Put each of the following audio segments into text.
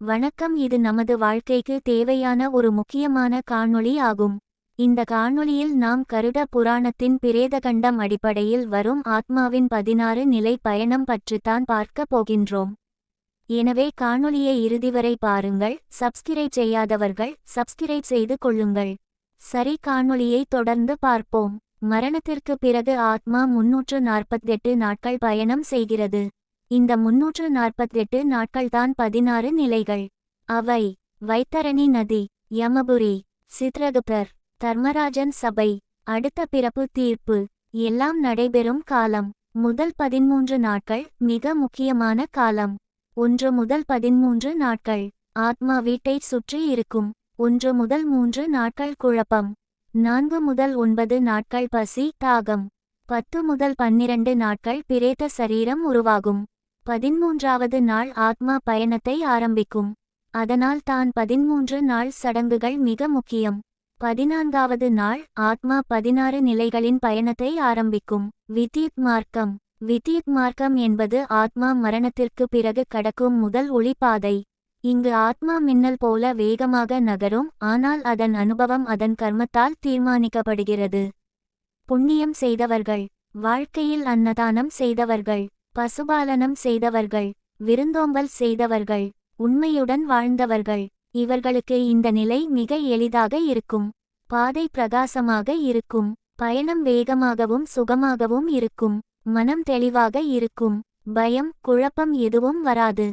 வணக்கம் இது நமது வாழ்க்கைக்கு தேவையான ஒரு முக்கியமான காணொளி ஆகும். இந்த காணொளியில் நாம் கருட புராணத்தின் பிரேதகண்டம் அடிப்படையில் வரும் ஆத்மாவின் பதினாறு நிலை பயணம் பற்றித்தான் பார்க்க போகின்றோம். எனவே காணொளியை இறுதிவரை பாருங்கள். சப்ஸ்கிரைப் செய்யாதவர்கள் சப்ஸ்கிரைப் செய்து கொள்ளுங்கள். சரி காணொளியை தொடர்ந்து பார்ப்போம். மரணத்திற்கு பிறகு ஆத்மா முன்னூற்று நாற்பத்தெட்டு நாட்கள் பயணம் செய்கிறது. இந்த முன்னூற்று நாற்பத்தெட்டு நாட்கள்தான் பதினாறு நிலைகள். அவை வைத்தரணி நதி யமபுரி சித்ரகுப்தர் தர்மராஜன் சபை அடுத்த பிறப்பு தீர்ப்பு எல்லாம் நடைபெறும் காலம். முதல் பதிமூன்று நாட்கள் மிக முக்கியமான காலம். ஒன்று முதல் பதிமூன்று நாட்கள் ஆத்மா வீட்டைச் சுற்றி இருக்கும். ஒன்று முதல் மூன்று நாட்கள் குழப்பம். நான்கு முதல் ஒன்பது நாட்கள் பசி தாகம். பத்து முதல் பன்னிரண்டு நாட்கள் பிரேத சரீரம் உருவாகும். பதிமூன்றாவது நாள் ஆத்மா பயணத்தை ஆரம்பிக்கும். அதனால் தான் பதிமூன்று நாள் சடங்குகள் மிக முக்கியம். பதினான்காவது நாள் ஆத்மா பதினாறு நிலைகளின் பயணத்தை ஆரம்பிக்கும். வித்யுத் மார்க்கம். வித்யுத் மார்க்கம் என்பது ஆத்மா மரணத்திற்கு பிறகு கடக்கும் முதல் ஒளிப்பாதை. இங்கு ஆத்மா மின்னல் போல வேகமாக நகரும் ஆனால் அதன் அனுபவம் அதன் கர்மத்தால் தீர்மானிக்கப்படுகிறது. புண்ணியம் செய்தவர்கள். வாழ்க்கையில் அன்னதானம் செய்தவர்கள். பசுபாலனம் செய்தவர்கள் விருந்தோம்பல் செய்தவர்கள் உண்மையுடன் வாழ்ந்தவர்கள் இவர்களுக்கு இந்த நிலை மிக எளிதாக இருக்கும். பாதை பிரகாசமாக இருக்கும். பயணம் வேகமாகவும் சுகமாகவும் இருக்கும். மனம் தெளிவாக இருக்கும். பயம் குழப்பம் எதுவும் வராது.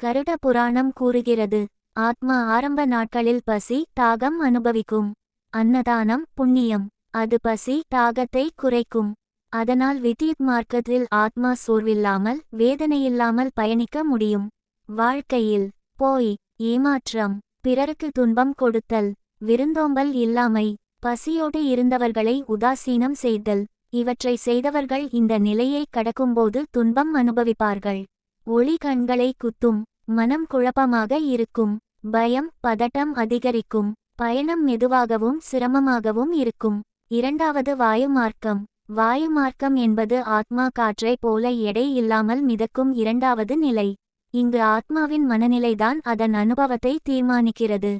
கருட புராணம் கூறுகிறது. ஆத்மா ஆரம்ப நாட்களில் பசி தாகம் அனுபவிக்கும். அன்னதானம் புண்ணியம். அது பசி தாகத்தை குறைக்கும். அதனால் வித்தியுத் மார்க்கத்தில் ஆத்மா சோர்வில்லாமல் வேதனையில்லாமல் பயணிக்க முடியும். வாழ்க்கையில் போய் ஏமாற்றம் பிறருக்கு துன்பம் கொடுத்தல் விருந்தோம்பல் இல்லாமை பசியோடு இருந்தவர்களை உதாசீனம் செய்தல் இவற்றை செய்தவர்கள் இந்த நிலையை கடக்கும்போது துன்பம் அனுபவிப்பார்கள். ஒளி கண்களை குத்தும் மனம் குழப்பமாக இருக்கும் பயம் பதட்டம் அதிகரிக்கும் பயணம் மெதுவாகவும் சிரமமாகவும் இருக்கும். இரண்டாவது வாயு மார்க்கம். வாயு மார்க்கம் என்பது ஆத்மா காற்றை போல எடை இல்லாமல் மிதக்கும் இரண்டாவது நிலை. இங்கு ஆத்மாவின் மனநிலைதான் அதன் அனுபவத்தை தீர்மானிக்கிறது.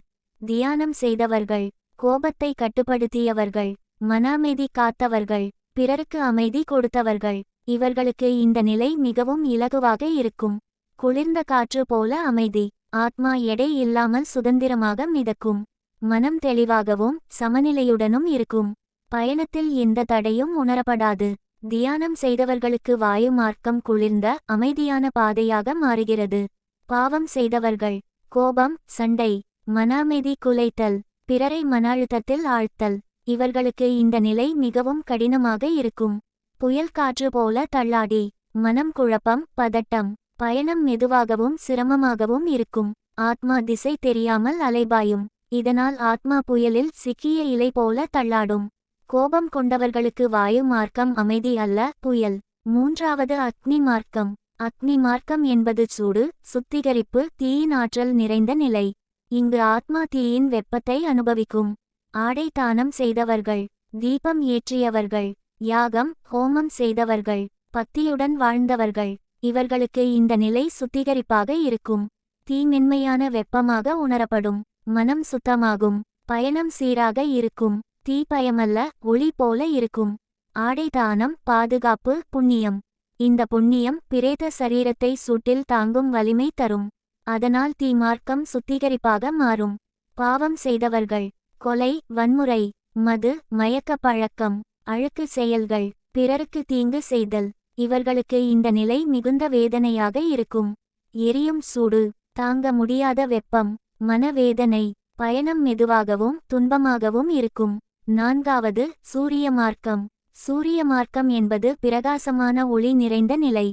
தியானம் செய்தவர்கள் கோபத்தை கட்டுப்படுத்தியவர்கள் மன அமைதி காத்தவர்கள் பிறருக்கு அமைதி கொடுத்தவர்கள் இவர்களுக்கு இந்த நிலை மிகவும் இலகுவாக இருக்கும். குளிர்ந்த காற்று போல அமைதி ஆத்மா எடை இல்லாமல் சுதந்திரமாக மிதக்கும். மனம் தெளிவாகவும் சமநிலையுடனும் இருக்கும். பயணத்தில் எந்த தடையும் உணரப்படாது. தியானம் செய்தவர்களுக்கு வாயு மார்க்கம் குளிர்ந்த அமைதியான பாதையாக மாறுகிறது. பாவம் செய்தவர்கள் கோபம் சண்டை மன அமைதி குலைத்தல் பிறரை மன அழுத்தத்தில் ஆழ்த்தல் இவர்களுக்கு இந்த நிலை மிகவும் கடினமாக இருக்கும். புயல் காற்று போல தள்ளாடி மனம் குழப்பம் பதட்டம் பயணம் மெதுவாகவும் சிரமமாகவும் இருக்கும். ஆத்மா திசை தெரியாமல் அலைபாயும் இதனால் ஆத்மா புயலில் சிக்கிய இலை போல தள்ளாடும். கோபம் கொண்டவர்களுக்கு வாயு மார்க்கம் அமைதி அல்ல புயல். மூன்றாவது அக்னி மார்க்கம். அக்னி மார்க்கம் என்பது சூடு சுத்திகரிப்பு தீயின் ஆற்றல் நிறைந்த நிலை. இங்கு ஆத்மா தீயின் வெப்பத்தை அனுபவிக்கும். ஆடை தானம் செய்தவர்கள். தீபம் ஏற்றியவர்கள். யாகம் ஹோமம் செய்தவர்கள். பக்தியுடன் வாழ்ந்தவர்கள். இவர்களுக்கு இந்த நிலை சுத்திகரிப்பாக இருக்கும். தீ மென்மையான வெப்பமாக உணரப்படும். மனம் சுத்தமாகும். பயணம் சீராக இருக்கும். தீப்பயமல்ல ஒளி போல இருக்கும். ஆடை தானம் பாதுகாப்பு புண்ணியம். இந்த புண்ணியம் பிரேத சரீரத்தை சூட்டில் தாங்கும் வலிமை தரும். அதனால் தீமார்க்கம் சுத்திகரிப்பாக மாறும். பாவம் செய்தவர்கள். கொலை வன்முறை. மது மயக்க பழக்கம். அழுக்கு செயல்கள். பிறருக்கு தீங்கு செய்தல். இவர்களுக்கு இந்த நிலை மிகுந்த வேதனையாக இருக்கும். எரியும் சூடு. தாங்க முடியாத வெப்பம். மனவேதனை. பயணம் மெதுவாகவும் துன்பமாகவும் இருக்கும். நான்காவது சூரிய மார்க்கம் சூரிய மார்க்கம் என்பது பிரகாசமான ஒளி நிறைந்த நிலை.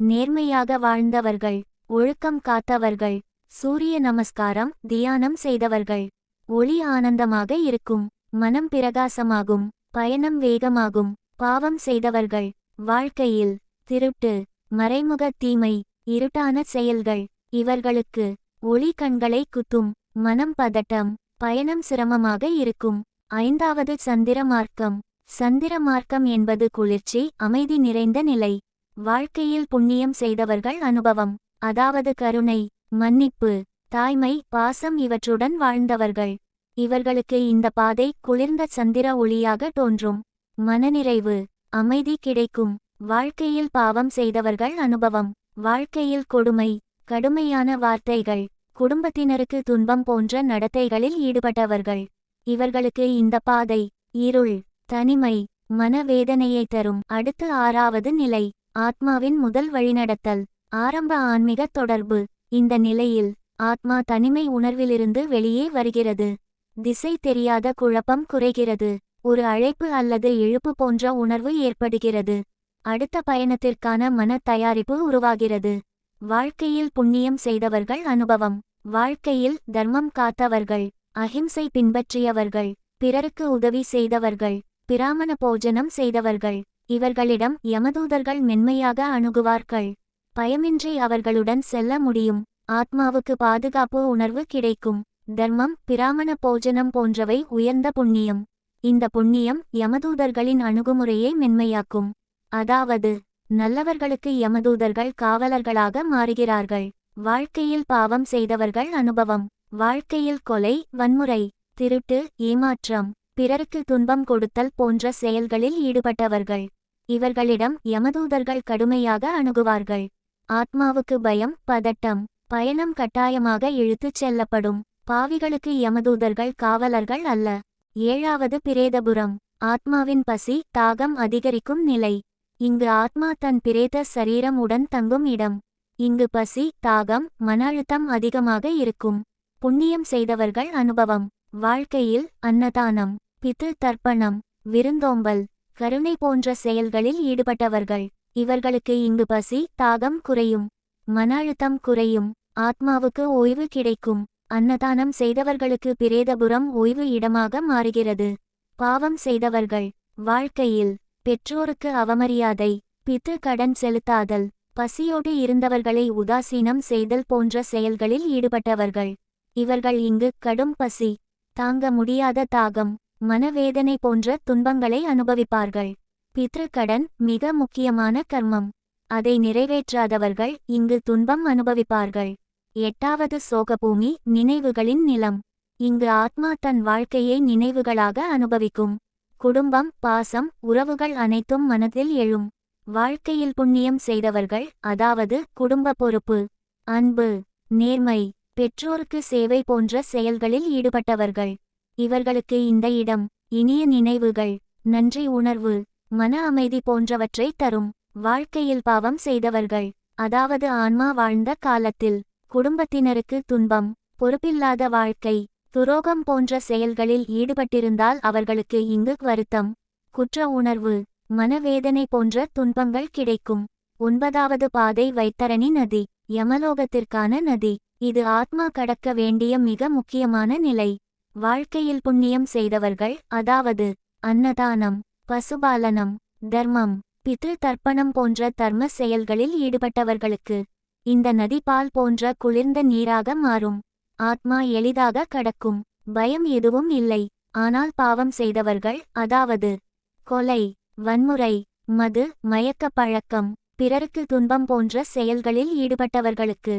நேர்மையாக வாழ்ந்தவர்கள் ஒழுக்கம் காத்தவர்கள் சூரிய நமஸ்காரம் தியானம் செய்தவர்கள். ஒளி ஆனந்தமாக இருக்கும் மனம் பிரகாசமாகும் பயணம் வேகமாகும் பாவம் செய்தவர்கள். வாழ்க்கையில் திருட்டு மறைமுக தீமை இருட்டான செயல்கள் இவர்களுக்கு ஒளி கண்களை குத்தும் மனம் பதட்டம் பயணம் சிரமமாக இருக்கும். ஐந்தாவது சந்திர மார்க்கம் சந்திர மார்க்கம் என்பது குளிர்ச்சி அமைதி நிறைந்த நிலை. வாழ்க்கையில் புண்ணியம் செய்தவர்கள் அனுபவம். அதாவது கருணை மன்னிப்பு தாய்மை பாசம் இவற்றுடன் வாழ்ந்தவர்கள். இவர்களுக்கு இந்த பாதை குளிர்ந்த சந்திர ஒளியாக தோன்றும். மனநிறைவு அமைதி கிடைக்கும். வாழ்க்கையில் பாவம் செய்தவர்கள் அனுபவம். வாழ்க்கையில் கொடுமை கடுமையான வார்த்தைகள். குடும்பத்தினருக்கு துன்பம் போன்ற நடத்தைகளில் ஈடுபட்டவர்கள். இவர்களுக்கு இந்த பாதை இருள் தனிமை மனவேதனையை தரும். அடுத்து ஆறாவது நிலை ஆத்மாவின் முதல் வழிநடத்தல். ஆரம்ப ஆன்மீக தொடர்பு. இந்த நிலையில் ஆத்மா தனிமை உணர்விலிருந்து வெளியே வருகிறது. திசை தெரியாத குழப்பம் குறைகிறது. ஒரு அழைப்பு அல்லது இழுப்பு போன்ற உணர்வு ஏற்படுகிறது. அடுத்த பயணத்திற்கான மன தயாரிப்பு உருவாகிறது. வாழ்க்கையில் புண்ணியம் செய்தவர்கள் அனுபவம். வாழ்க்கையில் தர்மம் காத்தவர்கள். அஹிம்சை பின்பற்றியவர்கள் பிறருக்கு உதவி செய்தவர்கள் பிராமண போஜனம் செய்தவர்கள் இவர்களிடம் யமதூதர்கள் மென்மையாக அணுகுவார்கள். பயமின்றி அவர்களுடன் செல்ல முடியும். ஆத்மாவுக்கு பாதுகாப்பு உணர்வு கிடைக்கும். தர்மம் பிராமண போஜனம் போன்றவை உயர்ந்த புண்ணியம். இந்த புண்ணியம் யமதூதர்களின் அணுகுமுறையை மென்மையாக்கும். அதாவது நல்லவர்களுக்கு யமதூதர்கள் காவலர்களாக மாறுகிறார்கள். வாழ்க்கையில் பாவம் செய்தவர்கள் அனுபவம். வாழ்க்கையில் கொலை வன்முறை திருட்டு ஏமாற்றம் பிறருக்கு துன்பம் கொடுத்தல் போன்ற செயல்களில் ஈடுபட்டவர்கள். இவர்களிடம் யமதூதர்கள் கடுமையாக அணுகுவார்கள். ஆத்மாவுக்கு பயம் பதட்டம் பயணம் கட்டாயமாக இழுத்துச் செல்லப்படும். பாவிகளுக்கு யமதூதர்கள் காவலர்கள் அல்ல. ஏழாவது பிரேதபுரம். ஆத்மாவின் பசி தாகம் அதிகரிக்கும் நிலை. இங்கு ஆத்மா தன் பிரேத சரீரம் உடன் தங்கும் இடம். இங்கு பசி தாகம் மன அழுத்தம் அதிகமாக இருக்கும். புண்ணியம் செய்தவர்கள் அனுபவம். வாழ்க்கையில் அன்னதானம் பித்து தர்ப்பணம் விருந்தோம்பல் கருணை போன்ற செயல்களில் ஈடுபட்டவர்கள். இவர்களுக்கு இங்கு பசி தாகம் குறையும். மன அழுத்தம் குறையும். ஆத்மாவுக்கு ஓய்வு கிடைக்கும். அன்னதானம் செய்தவர்களுக்கு பிரேதபுரம் ஓய்வு இடமாக மாறுகிறது. பாவம் செய்தவர்கள். வாழ்க்கையில் பெற்றோருக்கு அவமரியாதை பித்து கடன் செலுத்தாதல் பசியோடு இருந்தவர்களை உதாசீனம் செய்தல் போன்ற செயல்களில் ஈடுபட்டவர்கள். இவர்கள் இங்கு கடும் பசி தாங்க முடியாத தாகம் மனவேதனை போன்ற துன்பங்களை அனுபவிப்பார்கள். பித்ருக்கடன் மிக முக்கியமான கர்மம். அதை நிறைவேற்றாதவர்கள் இங்கு துன்பம் அனுபவிப்பார்கள். எட்டாவது சோகபூமி நினைவுகளின் நிலம். இங்கு ஆத்மா தன் வாழ்க்கையை நினைவுகளாக அனுபவிக்கும். குடும்பம் பாசம் உறவுகள் அனைத்தும் மனதில் எழும். வாழ்க்கையில் புண்ணியம் செய்தவர்கள் அதாவது குடும்ப பொறுப்பு. அன்பு நேர்மை பெற்றோருக்கு சேவை போன்ற செயல்களில் ஈடுபட்டவர்கள். இவர்களுக்கு இந்த இடம் இனிய நினைவுகள் நன்றி உணர்வு மன அமைதி போன்றவற்றை தரும். வாழ்க்கையில் பாவம் செய்தவர்கள் அதாவது ஆன்மா வாழ்ந்த காலத்தில் குடும்பத்தினருக்கு துன்பம் பொறுப்பில்லாத வாழ்க்கை துரோகம் போன்ற செயல்களில் ஈடுபட்டிருந்தால் அவர்களுக்கு இங்கு வருத்தம் குற்ற உணர்வு மனவேதனை போன்ற துன்பங்கள் கிடைக்கும். ஒன்பதாவது பாதை வைத்தரணி நதி யமலோகத்திற்கான நதி. இது ஆத்மா கடக்க வேண்டிய மிக முக்கியமான நிலை. வாழ்க்கையில் புண்ணியம் செய்தவர்கள் அதாவது அன்னதானம் பசுபாலனம் தர்மம் பித்ரு தர்ப்பணம் போன்ற தர்ம செயல்களில் ஈடுபட்டவர்களுக்கு இந்த நதி பால் போன்ற குளிர்ந்த நீராக மாறும். ஆத்மா எளிதாக கடக்கும். பயம் எதுவும் இல்லை. ஆனால் பாவம் செய்தவர்கள் அதாவது கொலை வன்முறை மது மயக்க பழக்கம் பிறருக்கு துன்பம் போன்ற செயல்களில் ஈடுபட்டவர்களுக்கு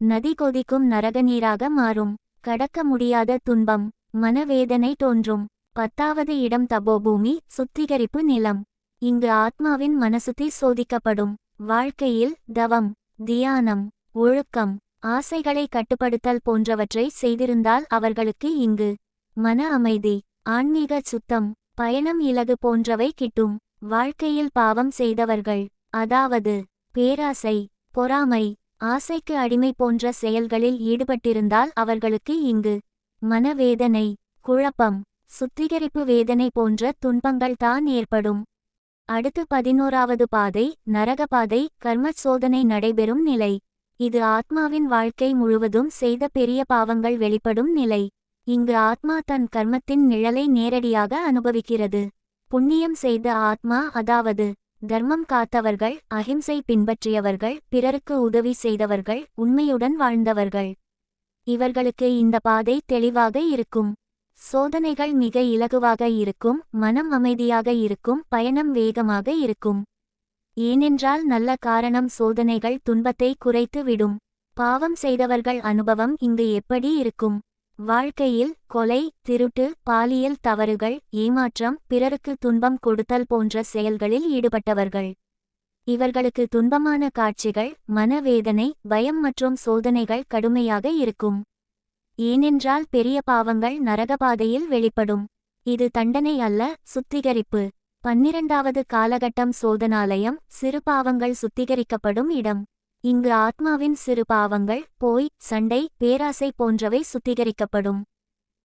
நதி கொதிக்கும் நரக நீராக மாறும். கடக்க முடியாத துன்பம் மனவேதனை தோன்றும். பத்தாவது இடம் தபோபூமி சுத்திகரிப்பு நிலம். இங்கு ஆத்மாவின் மனசுத்தி சோதிக்கப்படும். வாழ்க்கையில் தவம் தியானம் ஒழுக்கம் ஆசைகளை கட்டுப்படுத்தல் போன்றவற்றை செய்திருந்தால் அவர்களுக்கு இங்கு மன அமைதி ஆன்மீக சுத்தம் பயணம் இலகு போன்றவை கிட்டும். வாழ்க்கையில் பாவம் செய்தவர்கள் அதாவது பேராசை பொறாமை ஆசைக்கு அடிமை போன்ற செயல்களில் ஈடுபட்டிருந்தால் அவர்களுக்கு இங்கு மனவேதனை குழப்பம் சுத்திகரிப்பு வேதனை போன்ற துன்பங்கள் தான் ஏற்படும். அடுத்து பதினோராவது பாதை நரகபாதை கர்ம சோதனை நடைபெறும் நிலை. இது ஆத்மாவின் வாழ்க்கை முழுவதும் செய்த பெரிய பாவங்கள் வெளிப்படும் நிலை. இங்கு ஆத்மா தன் கர்மத்தின் நிழலை நேரடியாக அனுபவிக்கிறது. புண்ணியம் செய்த ஆத்மா அதாவது தர்மம் காத்தவர்கள் அஹிம்சை பின்பற்றியவர்கள் பிறருக்கு உதவி செய்தவர்கள் உண்மையுடன் வாழ்ந்தவர்கள். இவர்களுக்கு இந்த பாதை தெளிவாக இருக்கும். சோதனைகள் மிக இலகுவாக இருக்கும் மனம் அமைதியாக இருக்கும் பயணம் வேகமாக இருக்கும். ஏனென்றால் நல்ல காரணம் சோதனைகள் துன்பத்தை குறைத்து விடும் பாவம் செய்தவர்கள் அனுபவம் இங்கு எப்படி இருக்கும்? வாழ்க்கையில் கொலை திருட்டு பாலியல் தவறுகள் ஏமாற்றம் பிறருக்கு துன்பம் கொடுத்தல் போன்ற செயல்களில் ஈடுபட்டவர்கள். இவர்களுக்கு துன்பமான காட்சிகள் மனவேதனை பயம் மற்றும் சோதனைகள் கடுமையாக இருக்கும். ஏனென்றால் பெரிய பாவங்கள் நரகபாதையில் வெளிப்படும். இது தண்டனை அல்ல சுத்திகரிப்பு. பன்னிரண்டாவது காலகட்டம் சோதனாலயம் சிறு பாவங்கள் சுத்திகரிக்கப்படும் இடம். இங்கு ஆத்மாவின் சிறு பாவங்கள் போய் சண்டை பேராசை போன்றவை சுத்திகரிக்கப்படும்.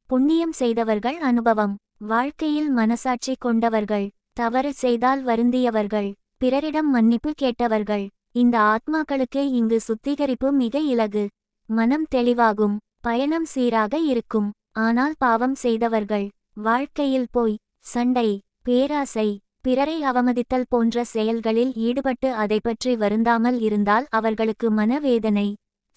புண்ணியம் செய்தவர்கள் அனுபவம். வாழ்க்கையில் மனசாட்சி கொண்டவர்கள். தவறு செய்தால் வருந்தியவர்கள். பிறரிடம் மன்னிப்பு கேட்டவர்கள். இந்த ஆத்மாக்களுக்கு இங்கு சுத்திகரிப்பு மிக இலகு. மனம் தெளிவாகும். பயணம் சீராக இருக்கும். ஆனால் பாவம் செய்தவர்கள். வாழ்க்கையில் போய் சண்டை பேராசை பிறரை அவமதித்தல் போன்ற செயல்களில் ஈடுபட்டு அதைப்பற்றி வருந்தாமல் இருந்தால் அவர்களுக்கு மனவேதனை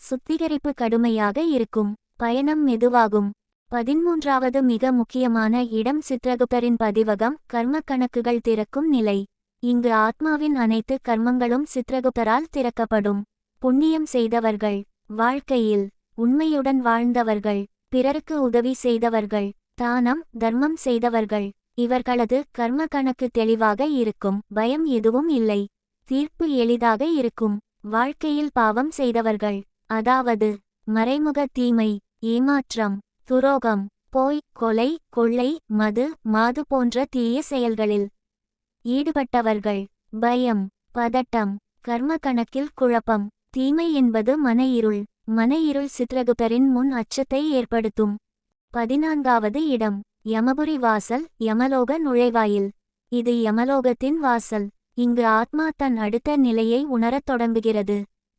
சுத்திகரிப்பு கடுமையாக இருக்கும். பயணம் மெதுவாகும். பதிமூன்றாவது மிக முக்கியமான இடம் சித்ரகுப்தரின் பதிவகம் கர்ம கணக்குகள் திறக்கும் நிலை. இங்கு ஆத்மாவின் அனைத்து கர்மங்களும் சித்ரகுப்தரால் திறக்கப்படும். புண்ணியம் செய்தவர்கள் வாழ்க்கையில் உண்மையுடன் வாழ்ந்தவர்கள் பிறருக்கு உதவி செய்தவர்கள் தானம் தர்மம் செய்தவர்கள். இவர்களது கர்ம கணக்கு தெளிவாக இருக்கும் பயம் எதுவும் இல்லை தீர்ப்பு எளிதாக இருக்கும். வாழ்க்கையில் பாவம் செய்தவர்கள் அதாவது மறைமுக தீமை ஏமாற்றம் துரோகம் போய் கொலை கொள்ளை மது மாது போன்ற தீய செயல்களில் ஈடுபட்டவர்கள். பயம் பதட்டம் கர்ம கணக்கில் குழப்பம். தீமை என்பது மன இருள் மன இருள் சித்ரகுப்தரின் முன் அச்சத்தை ஏற்படுத்தும். பதினான்காவது இடம் யமபுரி வாசல் யமலோக நுழைவாயில். இது யமலோகத்தின் வாசல். இங்கு ஆத்மா தன் அடுத்த நிலையை உணரத் தொடங்குகிறது.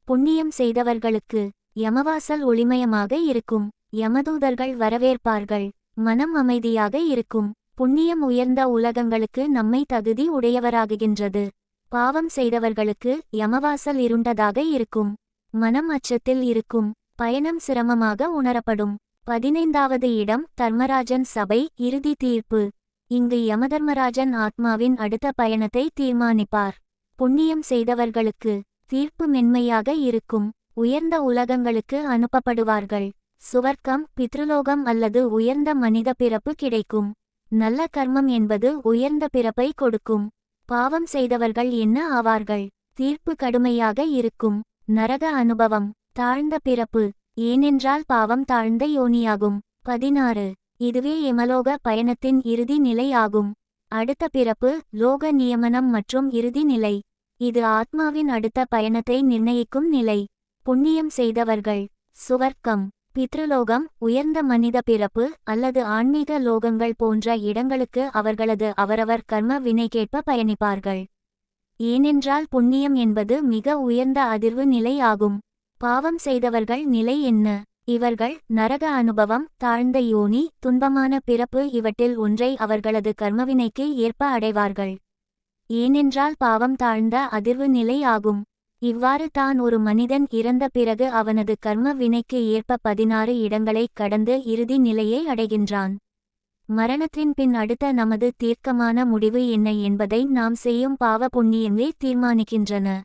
புண்ணியம் செய்தவர்களுக்கு யமவாசல் ஒளிமயமாக இருக்கும். யமதூதர்கள் வரவேற்பார்கள். மனம் அமைதியாக இருக்கும். புண்ணியம் உயர்ந்த உலகங்களுக்கு நம்மை தகுதி உடையவராகுகின்றது. பாவம் செய்தவர்களுக்கு யமவாசல் இருண்டதாக இருக்கும். மனம் அச்சத்தில் இருக்கும். பயணம் சிரமமாக உணரப்படும். பதினைந்தாவது இடம் தர்மராஜன் சபை இறுதி தீர்ப்பு. இங்கு யமதர்மராஜன் ஆத்மாவின் அடுத்த பயணத்தை தீர்மானிப்பார். புண்ணியம் செய்தவர்களுக்கு தீர்ப்பு மென்மையாக இருக்கும். உயர்ந்த உலகங்களுக்கு அனுப்பப்படுவார்கள். சுவர்க்கம் பித்ருலோகம் அல்லது உயர்ந்த மனித பிறப்பு கிடைக்கும். நல்ல கர்மம் என்பது உயர்ந்த பிறப்பை கொடுக்கும். பாவம் செய்தவர்கள் என்ன ஆவார்கள்? தீர்ப்பு கடுமையாக இருக்கும். நரக அனுபவம் தாழ்ந்த பிறப்பு. ஏனென்றால் பாவம் தாழ்ந்த யோனியாகும். பதினாறு. இதுவே எமலோக பயணத்தின் இறுதி நிலை ஆகும். அடுத்த பிறப்பு லோக நியமனம் மற்றும் இறுதி நிலை. இது ஆத்மாவின் அடுத்த பயணத்தை நிர்ணயிக்கும் நிலை. புண்ணியம் செய்தவர்கள். சுவர்க்கம். பித்ருலோகம் உயர்ந்த மனித பிறப்பு அல்லது ஆன்மீக லோகங்கள் போன்ற இடங்களுக்கு அவர்களது அவரவர் கர்ம வினைக்கேற்ப பயணிப்பார்கள். ஏனென்றால் புண்ணியம் என்பது மிக உயர்ந்த அதிர்வு நிலை ஆகும். பாவம் செய்தவர்கள் நிலை என்ன? இவர்கள் நரக அனுபவம் தாழ்ந்த யோனி துன்பமான பிறப்பு இவற்றில் ஒன்றை அவர்களது கர்மவினைக்கு ஏற்ப அடைவார்கள். ஏனென்றால் பாவம் தாழ்ந்த அதிர்வு நிலை ஆகும். இவ்வாறு தான் ஒரு மனிதன் இறந்த பிறகு அவனது கர்ம வினைக்கு ஏற்ப பதினாறு இடங்களைக் கடந்து இறுதி நிலையை அடைகின்றான். மரணத்தின் பின் அடுத்த நமது தீர்க்கமான முடிவு என்ன என்பதை நாம் செய்யும் பாவ புண்ணியமே தீர்மானிக்கின்றன.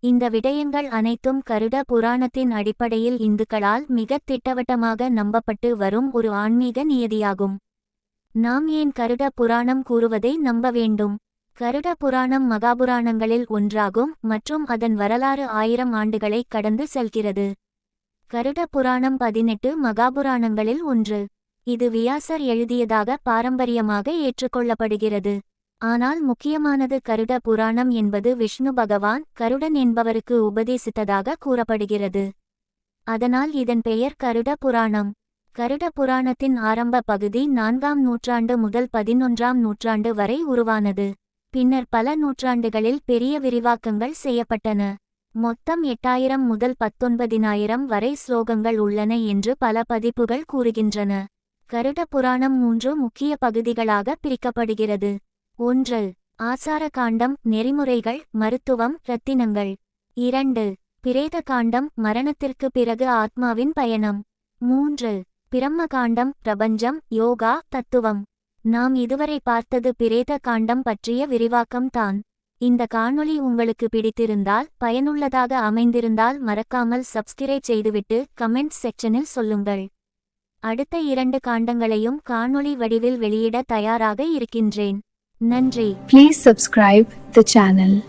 இந்த விடயங்கள் அனைத்தும் கருட புராணத்தின் அடிப்படையில் இந்துக்களால் மிகத் திட்டவட்டமாக நம்பப்பட்டு வரும் ஒரு ஆன்மீக நியதியாகும். நாம் ஏன் கருட புராணம் கூறுவதை நம்ப வேண்டும்? கருட புராணம் மகாபுராணங்களில் ஒன்றாகும் மற்றும் அதன் வரலாறு ஆயிரம் ஆண்டுகளை கடந்து செல்கிறது. கருட புராணம் பதினெட்டு மகாபுராணங்களில் ஒன்று. இது வியாசர் எழுதியதாக பாரம்பரியமாக ஏற்றுக்கொள்ளப்படுகிறது. ஆனால் முக்கியமானது கருட புராணம் என்பது விஷ்ணு பகவான் கருடன் என்பவருக்கு உபதேசித்ததாக கூறப்படுகிறது. அதனால் இதன் பெயர் கருட புராணம். கருட புராணத்தின் ஆரம்ப பகுதி நான்காம் நூற்றாண்டு முதல் பதினொன்றாம் நூற்றாண்டு வரை உருவானது. பின்னர் பல நூற்றாண்டுகளில் பெரிய விரிவாக்கங்கள் செய்யப்பட்டன. மொத்தம் எட்டாயிரம் முதல் பத்தொன்பதினாயிரம் வரை ஸ்லோகங்கள் உள்ளன என்று பல பதிப்புகள் கூறுகின்றன. கருட புராணம் மூன்று முக்கிய பகுதிகளாக பிரிக்கப்படுகிறது. ஒன்று ஆசார காண்டம் நெறிமுறைகள் மருத்துவம் இரத்தினங்கள். இரண்டு பிரேத காண்டம் மரணத்திற்கு பிறகு ஆத்மாவின் பயணம். மூன்று பிரம்ம காண்டம் பிரபஞ்சம் யோகா தத்துவம். நாம் இதுவரை பார்த்தது பிரேத காண்டம் பற்றிய விரிவாக்கம் தான். இந்த காணொளி உங்களுக்கு பிடித்திருந்தால் பயனுள்ளதாக அமைந்திருந்தால் மறக்காமல் சப்ஸ்கிரைப் செய்துவிட்டு கமெண்ட் செக்ஷனில் சொல்லுங்கள். அடுத்த இரண்டு காண்டங்களையும் காணொளி வடிவில் வெளியிட தயாராக இருக்கின்றேன். நன்றி Please subscribe the channel.